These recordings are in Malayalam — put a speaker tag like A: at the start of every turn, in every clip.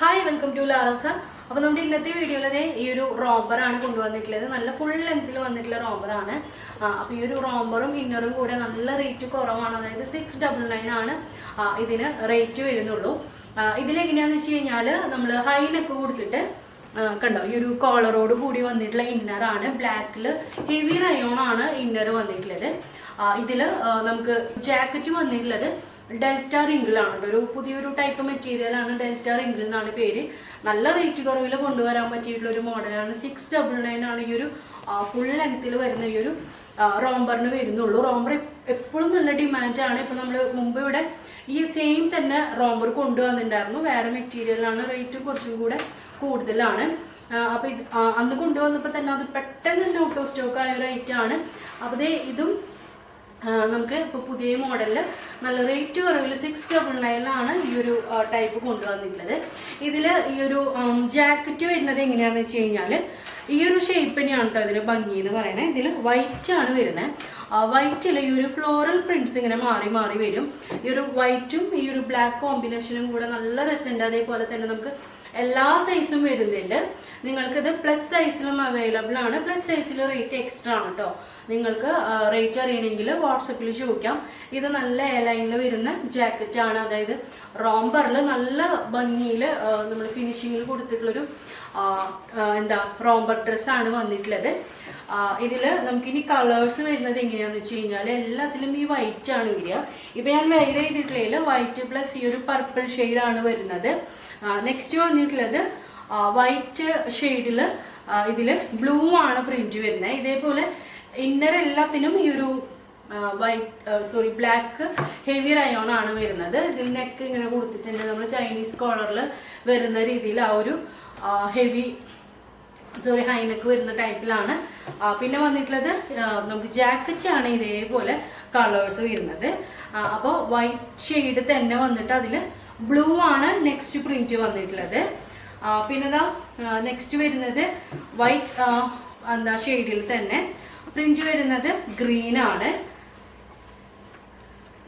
A: ഹായ് വെൽക്കം ടു ലാറോസ അപ്പോൾ നമ്മുടെ ഇന്നത്തെ വീഡിയോയിൽ ഈ ഒരു റോബറാണ് കൊണ്ടുവന്നിട്ടുള്ളത്. നല്ല ഫുൾ ലെങ്ത്തിൽ വന്നിട്ടുള്ള റോബറാണ് അപ്പോൾ ഈ ഒരു റോബറും ഇന്നറും കൂടെ നല്ല റേറ്റ് കുറവാണ്. അതായത് സിക്സ് ഡബിൾ നയൻ ആണ് ഇതിന് റേറ്റ് വരുന്നുള്ളൂ. ഇതിലെങ്ങനെയാന്ന് വെച്ച് കഴിഞ്ഞാൽ നമ്മൾ ഹൈനൊക്കെ കൊടുത്തിട്ട് കണ്ടോ? ഈ ഒരു കോളറോട് കൂടി വന്നിട്ടുള്ള ഇന്നറാണ് ബ്ലാക്കിൽ ഹെവി റയോൺ ആണ് ഇന്നർ വന്നിട്ടുള്ളത്. ഇതിൽ നമുക്ക് ജാക്കറ്റ് വന്നിട്ടുള്ളത് ഡെൽറ്റ റിങ്കിളാണ് ഒരു പുതിയൊരു ടൈപ്പ് മെറ്റീരിയൽ ആണ് ഡെൽറ്റ റിങ്കിൾ എന്നാണ് പേര്. നല്ല റേറ്റ് കുറവിൽ കൊണ്ടുവരാൻ പറ്റിയിട്ടുള്ള ഒരു മോഡലാണ് സിക്സ് ഡബിൾ നയൻ ആണ് ഈ ഒരു ഫുൾ ലെങ്ത്തിൽ വരുന്ന ഈ ഒരു റോംബറിന് വരുന്നുള്ളൂ. റോംബർ എപ്പോഴും നല്ല ഡിമാൻഡാണ് ഇപ്പം നമ്മൾ മുമ്പ് ഇവിടെ ഈ സെയിം തന്നെ റോംബർ കൊണ്ടുവന്നിട്ടുണ്ടായിരുന്നു. വേറെ മെറ്റീരിയലാണ് റേറ്റ് കുറച്ചും കൂടെ കൂടുതലാണ്. അപ്പോൾ ഇത് അന്ന് കൊണ്ടുവന്നപ്പോൾ തന്നെ അത് പെട്ടെന്ന് തന്നെ ഔട്ട് ഓഫ് സ്റ്റോക്ക് ആയ ഒരു ഐറ്റമാണ് അപ്പോൾ ഇതും നമുക്ക് ഇപ്പോൾ പുതിയ മോഡലിൽ നല്ല റേറ്റ് കുറവിൽ സിക്സ് ഡബിൾ ഈ ഒരു ടൈപ്പ് കൊണ്ടുവന്നിട്ടുള്ളത്. ഇതിൽ ഈ ഒരു ജാക്കറ്റ് വരുന്നത് എങ്ങനെയാണെന്ന് വെച്ച് കഴിഞ്ഞാൽ ഈ ഒരു ഷേപ്പിനെയാണ് കേട്ടോ ഇതിന് ഭംഗി എന്ന് പറയുന്നത് ഇതിൽ വൈറ്റ് ആണ് വരുന്നത് വൈറ്റിൽ ഈ ഒരു ഫ്ലോറൽ പ്രിന്റ്സ് ഇങ്ങനെ മാറി മാറി വരും. ഈ ഒരു വൈറ്റും ഈ ഒരു ബ്ലാക്ക് കോമ്പിനേഷനും കൂടെ നല്ല രസമുണ്ട് അതേപോലെ തന്നെ നമുക്ക് എല്ലാ സൈസും വരുന്നുണ്ട്. നിങ്ങൾക്കിത് പ്ലസ് സൈസിലും അവൈലബിൾ ആണ്. പ്ലസ് സൈസിൽ റേറ്റ് എക്സ്ട്രാ ആണ് കേട്ടോ നിങ്ങൾക്ക് റേറ്റ് അറിയണമെങ്കിൽ വാട്സപ്പിൽ ചോദിക്കാം. ഇത് നല്ല എയർലൈനിൽ വരുന്ന ജാക്കറ്റ് ആണ്. അതായത് റോംബറിൽ നല്ല ഭംഗിയിൽ നമ്മൾ ഫിനിഷിങ്ങിൽ കൊടുത്തിട്ടുള്ളൊരു എന്താ റോംബർ ഡ്രസ്സാണ് വന്നിട്ടുള്ളത്. ഇതിൽ നമുക്കിനി കളേഴ്സ് വരുന്നത് എങ്ങനെയാണെന്ന് വെച്ച് കഴിഞ്ഞാൽ എല്ലാത്തിലും ഈ വൈറ്റ് ആണ് വരിക. ഇപ്പം ഞാൻ വെയർ ചെയ്തിട്ടുള്ളതിൽ വൈറ്റ് പ്ലസ് ഈ ഒരു പർപ്പിൾ ഷെയ്ഡാണ് വരുന്നത്. നെക്സ്റ്റ് വന്നിട്ടുള്ളത് വൈറ്റ് ഷെയ്ഡിൽ ഇതിൽ ബ്ലൂ ആണ് പ്രിന്റ് വരുന്നത്. ഇതേപോലെ ഇന്നർ എല്ലാത്തിനും ഈ ഒരു white sorry black heavy rayon ആണ് വരുന്നത്. ഇതിൽ നെക്ക് ഇങ്ങനെ കൊടുത്തിട്ടുണ്ട്. നമ്മൾ ചൈനീസ് കോളറിൽ വരുന്ന രീതിയിൽ ആ ഒരു ഹെവി സോറി ഹൈനക്ക് വരുന്ന ടൈപ്പിലാണ് പിന്നെ വന്നിട്ടുള്ളത് നമുക്ക് ജാക്കറ്റ് ആണ് ഇതേപോലെ കളേഴ്സ് വരുന്നത്. അപ്പോൾ വൈറ്റ് ഷെയ്ഡ് തന്നെ വന്നിട്ട് അതിൽ ബ്ലൂ ആണ് നെക്സ്റ്റ് പ്രിന്റ് വന്നിട്ടുള്ളത്. പിന്നെ പിന്നെതാ നെക്സ്റ്റ് വരുന്നത് വൈറ്റ് എന്താ ഷെയ്ഡിൽ തന്നെ. പ്രിന്റ് വരുന്നത് ഗ്രീൻ ആണ്.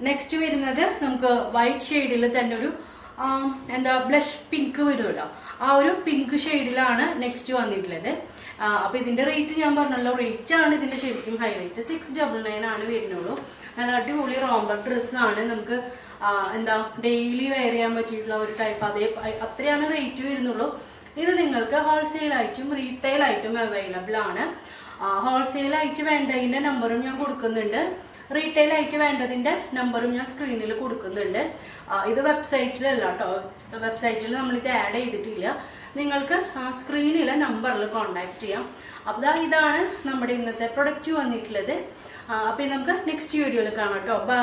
A: നെക്സ്റ്റ് വരുന്നത് നമുക്ക് വൈറ്റ് ഷെയ്ഡിൽ തന്നെ ഒരു എന്താ ബ്ലഷ് പിങ്ക് വരുമല്ലോ ആ ഒരു പിങ്ക് ഷെയ്ഡിലാണ് നെക്സ്റ്റ് വന്നിട്ടുള്ളത്. അപ്പോൾ ഇതിന്റെ റേറ്റ് ഞാൻ പറഞ്ഞല്ലോ. റേറ്റ് ആണ് ഇതിന്റെ ശരിക്കും ഹൈലൈറ്റ് സിക്സ് ഡബിൾ നയൻ ആണ് വരുന്നുള്ളൂ. നല്ല അടിപൊളി റോംബർ ഡ്രസ്സാണ് നമുക്ക് എന്താ ഡെയിലി വെയർ ചെയ്യാൻ പറ്റിയിട്ടുള്ള ഒരു ടൈപ്പ് അതേ അത്രയാണ് റേറ്റ് വരുന്നുള്ളൂ. ഇത് നിങ്ങൾക്ക് റീറ്റെയിൽ ആയിട്ടും അവൈലബിൾ ആണ്. ഹോൾസെയിൽ ആയിട്ട് വേണ്ടതിന്റെ നമ്പറും ഞാൻ കൊടുക്കുന്നുണ്ട്. റീറ്റെയിൽ ആയിട്ട് വേണ്ടതിന്റെ നമ്പറും ഞാൻ സ്ക്രീനിൽ കൊടുക്കുന്നുണ്ട്. ഇത് വെബ്സൈറ്റിലല്ല കേട്ടോ വെബ്സൈറ്റിൽ നമ്മളിത് ആഡ് ചെയ്തിട്ടില്ല. നിങ്ങൾക്ക് സ്ക്രീനിലെ നമ്പറിൽ കോൺടാക്റ്റ് ചെയ്യാം. അപ്പോൾ ഇതാണ് നമ്മുടെ ഇന്നത്തെ പ്രൊഡക്റ്റ് വന്നിട്ടുള്ളത്. അപ്പോൾ നമുക്ക് നെക്സ്റ്റ് വീഡിയോയിൽ കാണാം കേട്ടോ ബൈ